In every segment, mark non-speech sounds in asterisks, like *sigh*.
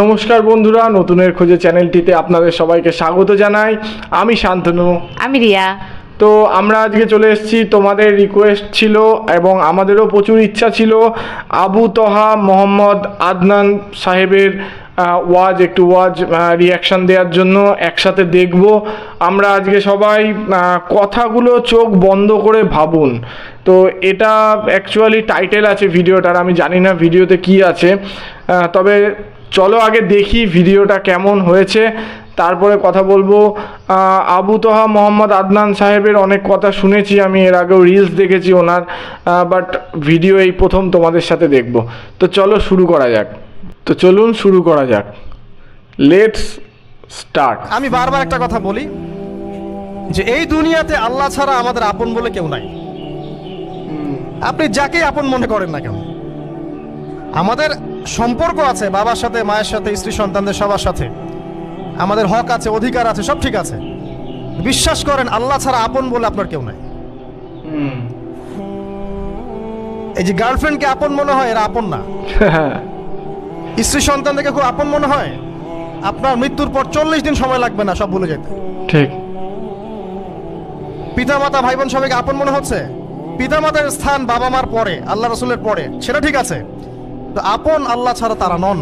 নমস্কার বন্ধুরা নতুনের খোঁজে চ্যানেলটিতে আপনাদের সবাইকে স্বাগত জানাই। আমি শান্তনু। আমি রিয়া। তো আমরা আজকে চলে এসেছি তোমাদের রিকোয়েস্ট ছিল এবং আমাদেরও প্রচুর ইচ্ছা ছিল। আবু তহা মোহাম্মদ আদনান সাহেবের ওয়াজ একটু ওয়াজ রিয়াকশন দেওয়ার জন্য একসাথে দেখব। আমরা আজকে সবাই কথাগুলো চোখ বন্ধ করে ভাবুন। তো এটা অ্যাকচুয়ালি টাইটেল আছে ভিডিওটার আমি জানি না ভিডিওতে কি আছে। তবে চলো আগে দেখি ভিডিওটা কেমন হয়েছে। তারপরে কথা বলব। আবু তোহা মোহাম্মদ আদনান সাহেবের অনেক কথা শুনেছি, আমি এর আগেও রিলস দেখেছি ওনার। বাট ভিডিও এই প্রথম তোমাদের সাথে দেখব। তো চলো শুরু করা যাক। তো চলুন শুরু করা যাক। লেটস স্টার্ট আমি বারবার একটা কথা বলি, যে এই দুনিয়াতে আল্লাহ ছাড়া আমাদের আপন বলে কেউ নাই। আপনি যাকে আপন মনে করেন না কেন আমাদের সম্পর্ক আছে বাবার সাথে মায়ের সাথে স্ত্রী সন্তানদের সবার সাথে। আমাদের হক আছে অধিকার আছে সব ঠিক আছে। বিশ্বাস করেন আল্লাহ ছাড়া আপন বলে আপনার কেউ নাই। এই যে গার্লফ্রেন্ডকে আপন মনে হয় এরা আপন না। *laughs* স্ত্রী সন্তানদেরকে খুব আপন মনে হয় আপনার মৃত্যুর পর চল্লিশ দিন সময় লাগবে না সব ভুলে যেতে। ঠিক। পিতা মাতা ভাই বোন সবাইকে আপন মনে হচ্ছে? পিতা মাতার স্থান বাবা মার পরে আল্লাহ রসুলের পরে সেটা ঠিক আছে। তো আপন আল্লাহ ছাড়া তারা নন।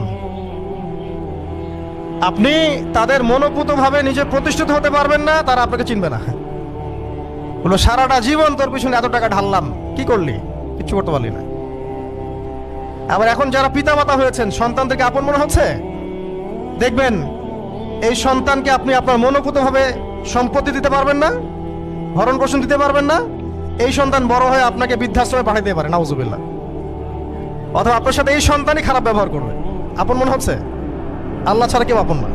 আপনি তাদের মনোপুতভাবে নিজে প্রতিষ্ঠিত হতে পারবেন না, তারা আপনাকে চিনবে না। বলো সারাটা জীবন তোর পিছনে এত টাকা ঢাললাম, কি করলি? কিচ্ছু করতে পারলি না। আবার এখন যারা পিতা মাতা হয়েছেন সন্তানদেরকে আপন মনে হচ্ছে? দেখবেন, এই সন্তানকে আপনি আপনার মনোপুতভাবে সম্পত্তি দিতে পারবেন না ভরণ পোষণ দিতে পারবেন না, এই সন্তান বড় হয়ে আপনাকে বৃদ্ধাশ্রমে পাঠাইতে পারে, নাউজুবিল্লাহ। অথবা আপনার সাথে এই সন্তানই খারাপ ব্যবহার করবে। আপন মনে হচ্ছে? আল্লাহ ছাড়া কেউ আপন না।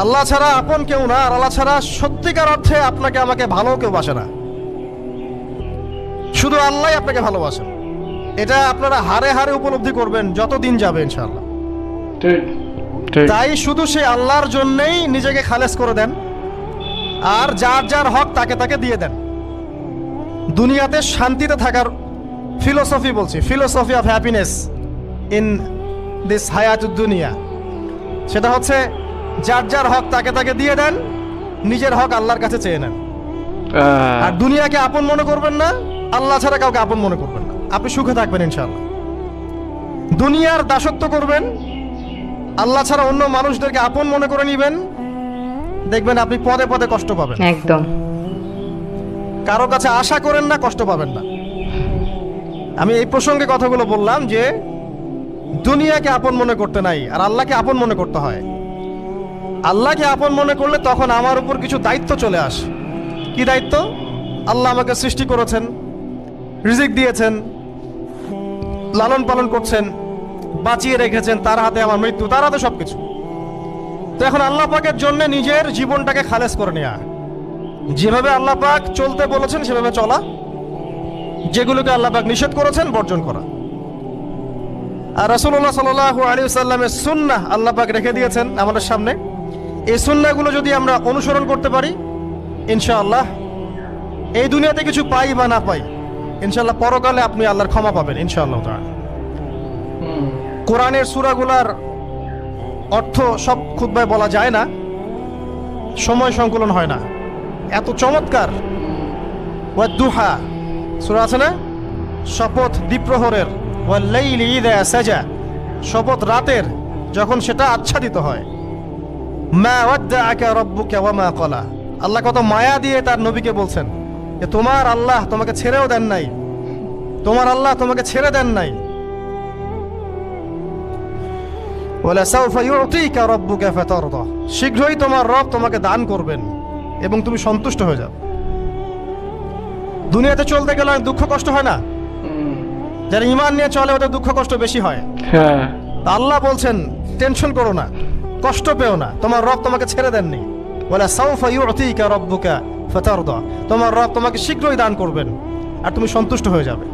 আল্লাহ ছাড়া আপন কেউ না আর আল্লাহ ছাড়া সত্যিকার অর্থে আপনাকে আমাকে ভালো কেউ বাসে না। শুধু আল্লাহ আপনাকে ভালোবাসেন এটা আপনারা হারে হারে উপলব্ধি করবেন যত দিন যাবে ইনশাআল্লাহ। তাই শুধু সে আল্লাহর জন্যই নিজেকে খালেস করে দেন আর যার যার হক তাকে তাকে দিয়ে দেন। দুনিয়াতে শান্তিতে থাকার ফিলোসফি বলছি philosophy of happiness in this হায়াত দুনিয়া সেটা হচ্ছে যার যার হক তাকে তাকে দিয়ে দেন নিজের হক আল্লাহর কাছে চেয়ে নেন। আর দুনিয়াকে আপন মনে করবেন না আল্লাহ ছাড়া কাউকে আপন মনে করবেন না। আপনি সুখে থাকবেন ইনশাআল্লাহ। দুনিয়ার দাসত্ব করবেন আল্লাহ ছাড়া অন্য মানুষদেরকে আপন মনে করে নেবেন দেখবেন আপনি পদে পদে কষ্ট পাবেন। একদম। কারও কাছে আশা করেন না কষ্ট পাবেন না। আমি এই প্রসঙ্গে কথাগুলো বললাম যে, দুনিয়াকে আপন মনে করতে নাই, আর আল্লাহকে আপন মনে করতে হয়। আল্লাহকে আপন মনে করলে তখন আমার উপর কিছু দায়িত্ব চলে আসে। কি দায়িত্ব? আল্লাহ আমাকে সৃষ্টি করেছেন, রিজিক দিয়েছেন, লালন পালন করছেন, বাঁচিয়ে রেখেছেন, তার হাতে আমার মৃত্যু, তার হাতে সবকিছু। তো এখন আল্লাহ পাকের জন্য নিজের জীবনটাকে খালেজ করে নেওয়া যেভাবে আল্লাহ পাক চলতে বলেছেন, সেভাবে চলা। যেগুলোকে আল্লাহবাক নিষেধ করেছেন বর্জন করা। আর রাসূলুল্লাহ সাল্লাল্লাহু আলাইহি সাল্লামের সুন্নাহ আল্লাহ পাক রেখে দিয়েছেন আমাদের সামনে। এই সুন্নাহগুলো যদি আমরা অনুসরণ করতে পারি, ইনশাআল্লাহ এই দুনিয়াতে কিছু পাই বা না পাই, ইনশাআল্লাহ পরকালে আপনি আল্লাহর ক্ষমা পাবেন, ইনশাআল্লাহ তাআলা। কোরআনের সূরাগুলার অর্থ সব খুতবায় বলা যায় না, সময় সংকলন হয় না। এত চমৎকার। দুহা। সূরা আছে না? শপথ দ্বীপ্রহরের শপথ রাতের, যখন সেটা আচ্ছাদিত হয়। মা মা ক্বালা। আল্লাহ কত মায়া দিয়ে তার নবীকে বলছেন, যে তোমার আল্লাহ তোমাকে ছেড়েও দেন নাই। তোমার আল্লাহ তোমাকে ছেড়ে দেন নাই। শীঘ্রই তোমার রব তোমাকে দান করবেন এবং তুমি সন্তুষ্ট হয়ে যাও দুনিয়াতে চলতে গেলে অনেক দুঃখ কষ্ট হয় না? যারা ইমান নিয়ে চলে ওদের দুঃখ কষ্ট বেশি হয়। হ্যাঁ। আল্লাহ বলছেন টেনশন করো না কষ্ট পেও না। তোমার রব তোমাকে ছেড়ে দেননি। বলে সাউফা ইউতিকা রাব্বুকা ফাতারদা। তোমার রব তোমাকে শীঘ্রই দান করবেন আর তুমি সন্তুষ্ট হয়ে যাবে।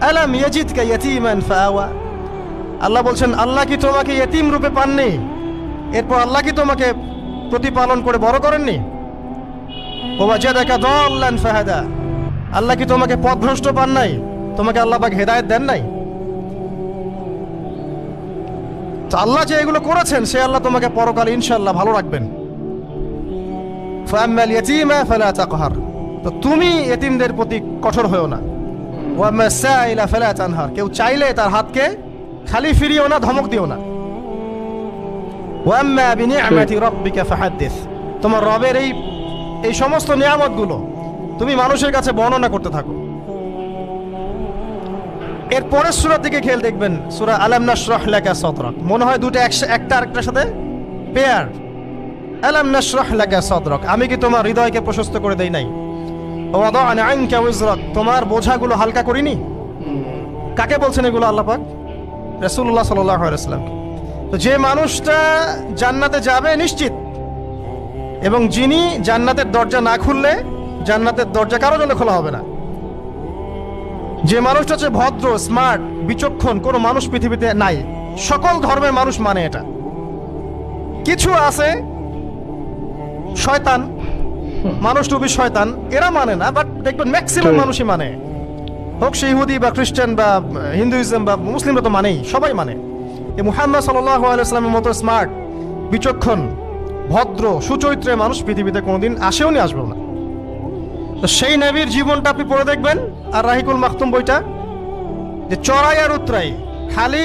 আলাম ইয়াজিদকা ইয়াতীমান ফাআওয়া? আল্লাহ বলছেন আল্লাহ কি তোমাকে ইয়েতিম রূপে পাননি? এরপর আল্লাহ কি তোমাকে প্রতিপালন করে বড় করেননি? ওয়াজাদাকা দাল্লান ফাহাদা। আল্লাহ কি তোমাকে পথভ্রষ্ট পান নাই? তোমাকে আল্লাহ পাক হেদায়ত দেন নাই? তো আল্লাহ যে এগুলো করেছেন, সে আল্লাহ তোমাকে পরকাল ইনশাল্লাহ ভালো রাখবেন। তো তুমি এতিমদের প্রতি কঠোর হয়েও না। কেউ চাইলে তার হাতকে খালি ফিরিও না, ধমক দিও না। তোমার রবের এই এই সমস্ত নিয়ামতগুলো তুমি মানুষের কাছে বর্ণনা করতে থাকো। এর পরের সূরার দিকে খেয়াল দেখবেন, সূরা আলাম নাশরাহ লাকা সাদরাক। মনে হয় দুটো একটা আরেকটার সাথে পেয়ার আলাম নাশরাহ লাকা সাদরাক। আমি কি তোমার হৃদয়কে প্রশস্ত করে দেই নাই? তোমার বোঝাগুলো হালকা করিনি? কাকে বলছেন এগুলো আল্লাহ পাক? রাসূলুল্লাহ সাল্লাল্লাহু আলাইহি ওয়াসাল্লাম। তো যে মানুষটা জান্নাতে যাবে নিশ্চিত, এবং যিনি জান্নাতের দরজা না খুললে জান্নাতের দরজা কারও জন্য খোলা হবে না। যে মানুষটা হচ্ছে ভদ্র স্মার্ট বিচক্ষণ কোনো মানুষ পৃথিবীতে নাই। সকল ধর্মের মানুষ মানে এটা। কিছু আছে শয়তান। মানুষ টুবি শয়তান এরা মানে না বাট দেখবেন ম্যাক্সিমাম মানুষই মানে। হোক সে ইহুদি বা খ্রিস্টান বা হিন্দুইজম বা মুসলিমরা তো মানেই সবাই মানে। এই মুহাম্মদ সাল্লাহ আলাইসলামের মতো স্মার্ট বিচক্ষণ ভদ্র সুচরিত্রের মানুষ পৃথিবীতে কোনোদিন আসেও নি আসবেও না। তো সেই নবীর জীবনটা আপনি পড়ে দেখবেন, আর রাহিকুল মাখতুম বইটা, যে চড়াই আর উতরাই, খালি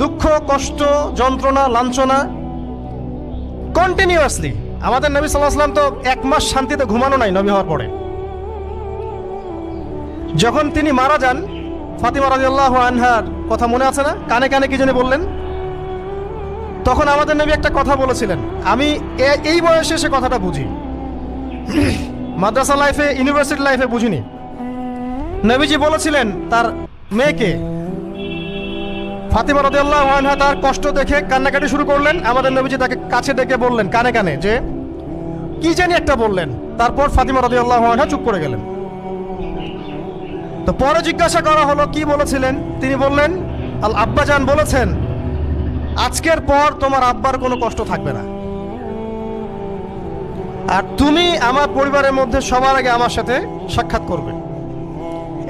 দুঃখ, কষ্ট, যন্ত্রণা, লাঞ্ছনা কন্টিনিউয়াসলি আমাদের নবী সাল্লাহ তো এক মাস শান্তিতে ঘুমানো নাই নবী হওয়ার পরে। যখন তিনি মারা যান, ফাতিমা রাদিয়াল্লাহু আনহার কথা মনে আছে না? কানে কানে কি জানি বললেন? তখন আমাদের নবী একটা কথা বলেছিলেন, আমি এই বয়সে সে কথাটা বুঝি। মাদ্রাসা লাইফে, ইউনিভার্সিটি লাইফে বুঝিনি। নবীজি বলেছিলেন, তার মেয়েকে ফাতিমা রাদিয়াল্লাহু আনহা তার কষ্ট দেখে কান্নাকাটি শুরু করলেন। আমাদের নবীজি তাকে কাছে ডেকে বললেন, কানে কানে, যে, কি জানি একটা বললেন? তারপর ফাতিমা রাদিয়াল্লাহু আনহা চুপ করে গেলেন। তো পরে জিজ্ঞাসা করা হলো, কি বলেছিলেন? তিনি বললেন আল আব্বাজান বলেছেন, আজকের পর তোমার আব্বার কোনো কষ্ট থাকবে না। আর তুমি আমার পরিবারের মধ্যে সবার আগে আমার সাথে সাক্ষাৎ করবে।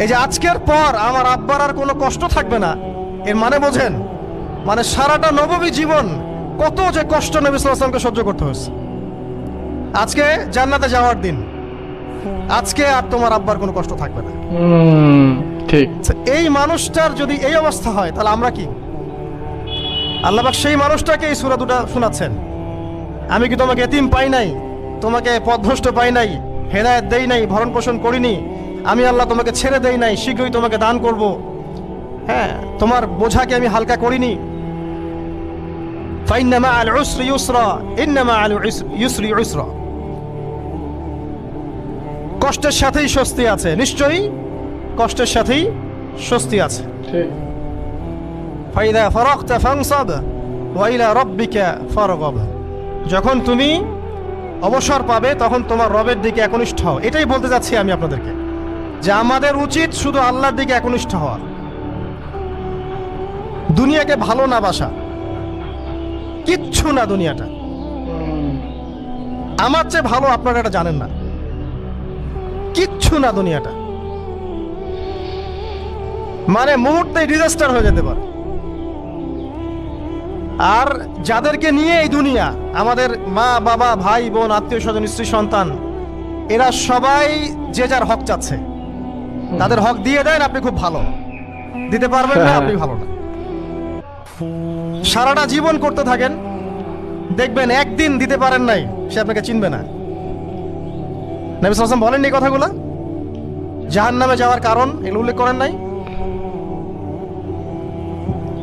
এই যে আজকের পর আমার আব্বার আর কোনো কষ্ট থাকবে না। এর মানে বোঝেন? মানে সারাটা নবমী জীবন কত যে কষ্ট নবী সহ্য করতে হয়েছে। আজকে জান্নাতে যাওয়ার দিন। আজকে আর তোমার আব্বার কোনো কষ্ট থাকবে না। ঠিক। আচ্ছা, এই মানুষটার যদি এই অবস্থা হয় তাহলে আমরা কি? আল্লাহবাক সেই মানুষটাকে এই সুরা দুটা শোনাচ্ছেন। আমি কি তোমাকে এতিম পাই নাই? তোমাকে পথভ্রষ্ট পাই নাই হেদায়ত দেই নাই ভরণ পোষণ করিনি আমি আল্লাহ তোমাকে ছেড়ে দেই নাই শীঘ্রই তোমাকে দান করব। হ্যাঁ তোমার বোঝাকে আমি হালকা করিনি আল উসরি ইউসরা ইন্নামা আল ইউসরি ইউসরা। কষ্টের সাথেই স্বস্তি আছে নিশ্চয়ই কষ্টের সাথেই স্বস্তি আছে। ফাইদা ফরকতা ফাংসাব ওয়াইলা রব্বিকা ফরগব। যখন তুমি অবসর পাবে, তখন তোমার রবের দিকে একনিষ্ঠ হও। এটাই বলতে যাচ্ছি আমি আপনাদেরকে, যে আমাদের উচিত শুধু আল্লাহর দিকে একনিষ্ঠ হওয়া দুনিয়াকে ভালো না বাসা, কিচ্ছু না দুনিয়াটা। আমার চেয়ে ভালো আপনারা এটা জানেন না। কিচ্ছু না দুনিয়াটা। মানে মুহূর্তে ডিজাস্টার হয়ে যেতে পারে। আর যাদেরকে নিয়ে এই দুনিয়া, আমাদের মা, বাবা, ভাই, বোন, আত্মীয় স্বজন, স্ত্রী, সন্তান, এরা সবাই যে যার হক চাচ্ছে। তাদের হক দিয়ে দেন, আপনি খুব ভালো। দিতে পারবেন না, আপনি ভালো না। সারাটা জীবন করতে থাকেন, দেখবেন একদিন দিতে পারেন নাই, সে আপনাকে চিনবে না। নবী সালাম বলেননি কথাগুলো? জাহান নামে যাওয়ার কারণ এগুলো উল্লেখ করেন নাই?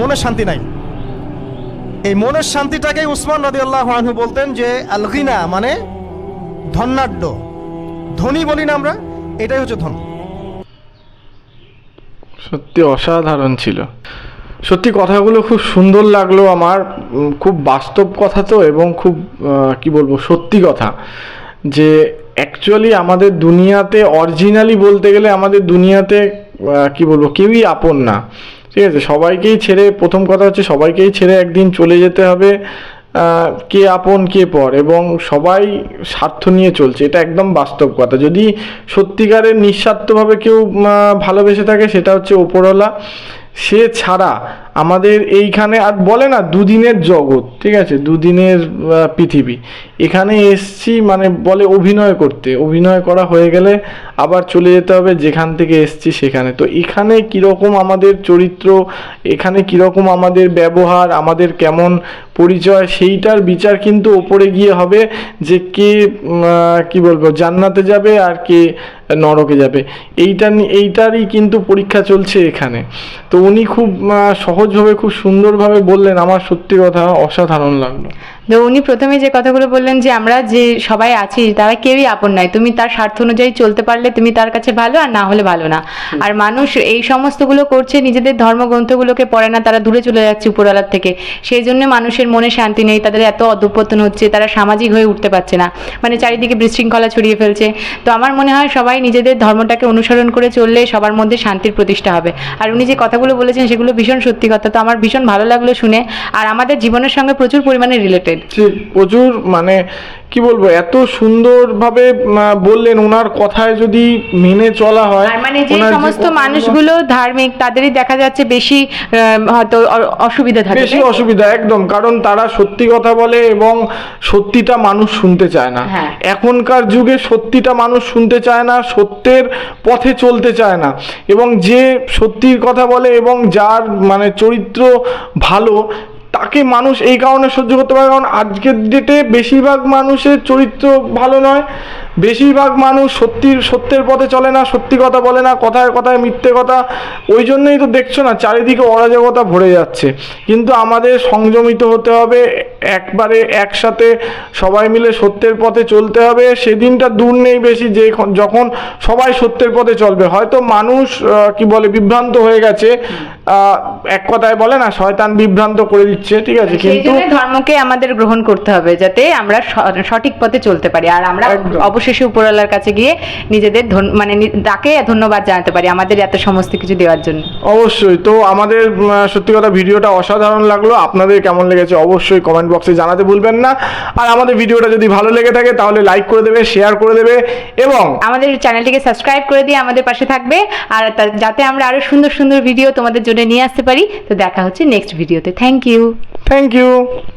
মনে শান্তি নাই। এই মনের শান্তিটাকেই উসমান রাদি আল্লাহ আনহু বলতেন যে, আলগিনা মানে ধন্যাঢ্য ধনী বলি না আমরা, এটাই হচ্ছে ধন। সত্যি অসাধারণ ছিল। সত্যি কথাগুলো খুব সুন্দর লাগল আমার খুব বাস্তব কথা তো এবং খুব কি বলব, সত্যি কথা। যে অ্যাকচুয়ালি আমাদের দুনিয়াতে অরিজিনালি বলতে গেলে আমাদের দুনিয়াতে কি বলব, কেউই আপন না। ঠিক আছে, সবাইকেই ছেড়ে, প্রথম কথা হচ্ছে সবাইকেই ছেড়ে একদিন চলে যেতে হবে কে আপন, কে পর, এবং সবাই স্বার্থ নিয়ে চলছে, এটা একদম বাস্তব কথা। যদি সত্যিকারের নিঃস্বার্থভাবে কেউ ভালোবেসে থাকে, সেটা হচ্ছে ওপরওয়ালা। সে ছাড়া আমাদের এইখানে আর বলে না দুদিনের জগৎ ঠিক আছে? দুদিনের পৃথিবী। এখানে এসছি মানে বলে অভিনয় করতে। অভিনয় করা হয়ে গেলে আবার চলে যেতে হবে যেখান থেকে এসছি সেখানে। তো এখানে কীরকম আমাদের চরিত্র এখানে কীরকম আমাদের ব্যবহার আমাদের কেমন পরিচয় সেইটার বিচার কিন্তু ওপরে গিয়ে হবে যে কে কি বলব জান্নাতে যাবে আর কে নরকে যাবে। এইটা এইটারই কিন্তু পরীক্ষা চলছে এখানে। তো উনি খুব আহ, সহজভাবে খুব সুন্দরভাবে বললেন আমার সত্যি কথা অসাধারণ লাগল। তো উনি প্রথমে যে কথাগুলো বললেন যে আমরা যে সবাই আছি তারা কেউই আপন নাই তুমি তার স্বার্থ অনুযায়ী চলতে পারলে তুমি তার কাছে ভালো আর না হলে ভালো না। আর মানুষ এই সমস্তগুলো করছে নিজেদের ধর্মগ্রন্থগুলোকে পড়ে না তারা দূরে চলে যাচ্ছে উপরওয়ালার থেকে। সেই জন্য মানুষের মনে শান্তি নেই তাদের এত অধপতন হচ্ছে তারা সামাজিক হয়ে উঠতে পারছে না। মানে চারিদিকে বিশৃঙ্খলা ছড়িয়ে ফেলছে। তো আমার মনে হয় সবাই নিজেদের ধর্মটাকে অনুসরণ করে চললে সবার মধ্যে শান্তির প্রতিষ্ঠা হবে। আর উনি যে কথাগুলো বলেছেন সেগুলো ভীষণ সত্যি কথা। তো আমার ভীষণ ভালো লাগল শুনে। আর আমাদের জীবনের সঙ্গে প্রচুর পরিমাণে রিলেটেড প্রচুর মানে কি বলব এত সুন্দরভাবে বললেন ওনার কথায় যদি মেনে চলা হয় মানে যে সমস্ত মানুষগুলো ধার্মিক তাদেরই দেখা যাচ্ছে বেশি হয়তো অসুবিধা থাকে বেশি অসুবিধা একদম কারণ তারা সত্যি কথা বলে এবং সত্যিটা মানুষ শুনতে চায় না। হ্যাঁ। এখনকার যুগে সত্যিটা মানুষ শুনতে চায় না সত্যের পথে চলতে চায় না। এবং যে সত্যির কথা বলে এবং যার মানে চরিত্র ভালো তাকে মানুষ এই কারণে সহ্য করতে পারে, কারণ আজকের ডেটে বেশিরভাগ মানুষের চরিত্র ভালো নয়। বেশিরভাগ মানুষ সত্যির, সত্যের পথে চলে না, সত্যি কথা বলে না, কথায় কথায় মিথ্যে কথা। ওই জন্যই তো দেখছ না, চারিদিকে অরাজকতা ভরে যাচ্ছে। কিন্তু আমাদের সংযমিত হতে হবে, একবারে একসাথে সবাই মিলে সত্যের পথে চলতে হবে। সেদিনটা দূর নেই বেশি, যে যখন সবাই সত্যের পথে চলবে। হয়তো মানুষ কি বলে, বিভ্রান্ত হয়ে গেছে। এক কথায় বলে না, শয়তান বিভ্রান্ত করে দিচ্ছে। ঠিক আছে কিন্তু ধর্মকে আমাদের গ্রহণ করতে হবে যাতে আমরা সঠিক পথে চলতে পারি। আর আমরা অবশেষে উপরওয়ালার কাছে গিয়ে নিজেদের মানে তাকে ধন্যবাদ জানাতে পারি আমাদের এত সমস্ত কিছু দেওয়ার জন্য। অবশ্যই। তো আমাদের সত্যি কথা ভিডিওটা অসাধারণ লাগল। আপনাদের কেমন লেগেছে অবশ্যই কমেন্ট বক্সে জানাতে ভুলবেন না। আর আমাদের ভিডিওটা যদি ভালো লেগে থাকে তাহলে লাইক করে দেবে শেয়ার করে দেবে এবং আমাদের চ্যানেলটিকে সাবস্ক্রাইব করে দিয়ে আমাদের পাশে থাকবে। আর যাতে আমরা আরও সুন্দর সুন্দর ভিডিও তোমাদের জন্য নিয়ে আসতে পারি। তো দেখা হচ্ছে নেক্সট ভিডিওতে থ্যাংক ইউ থ্যাংক ইউ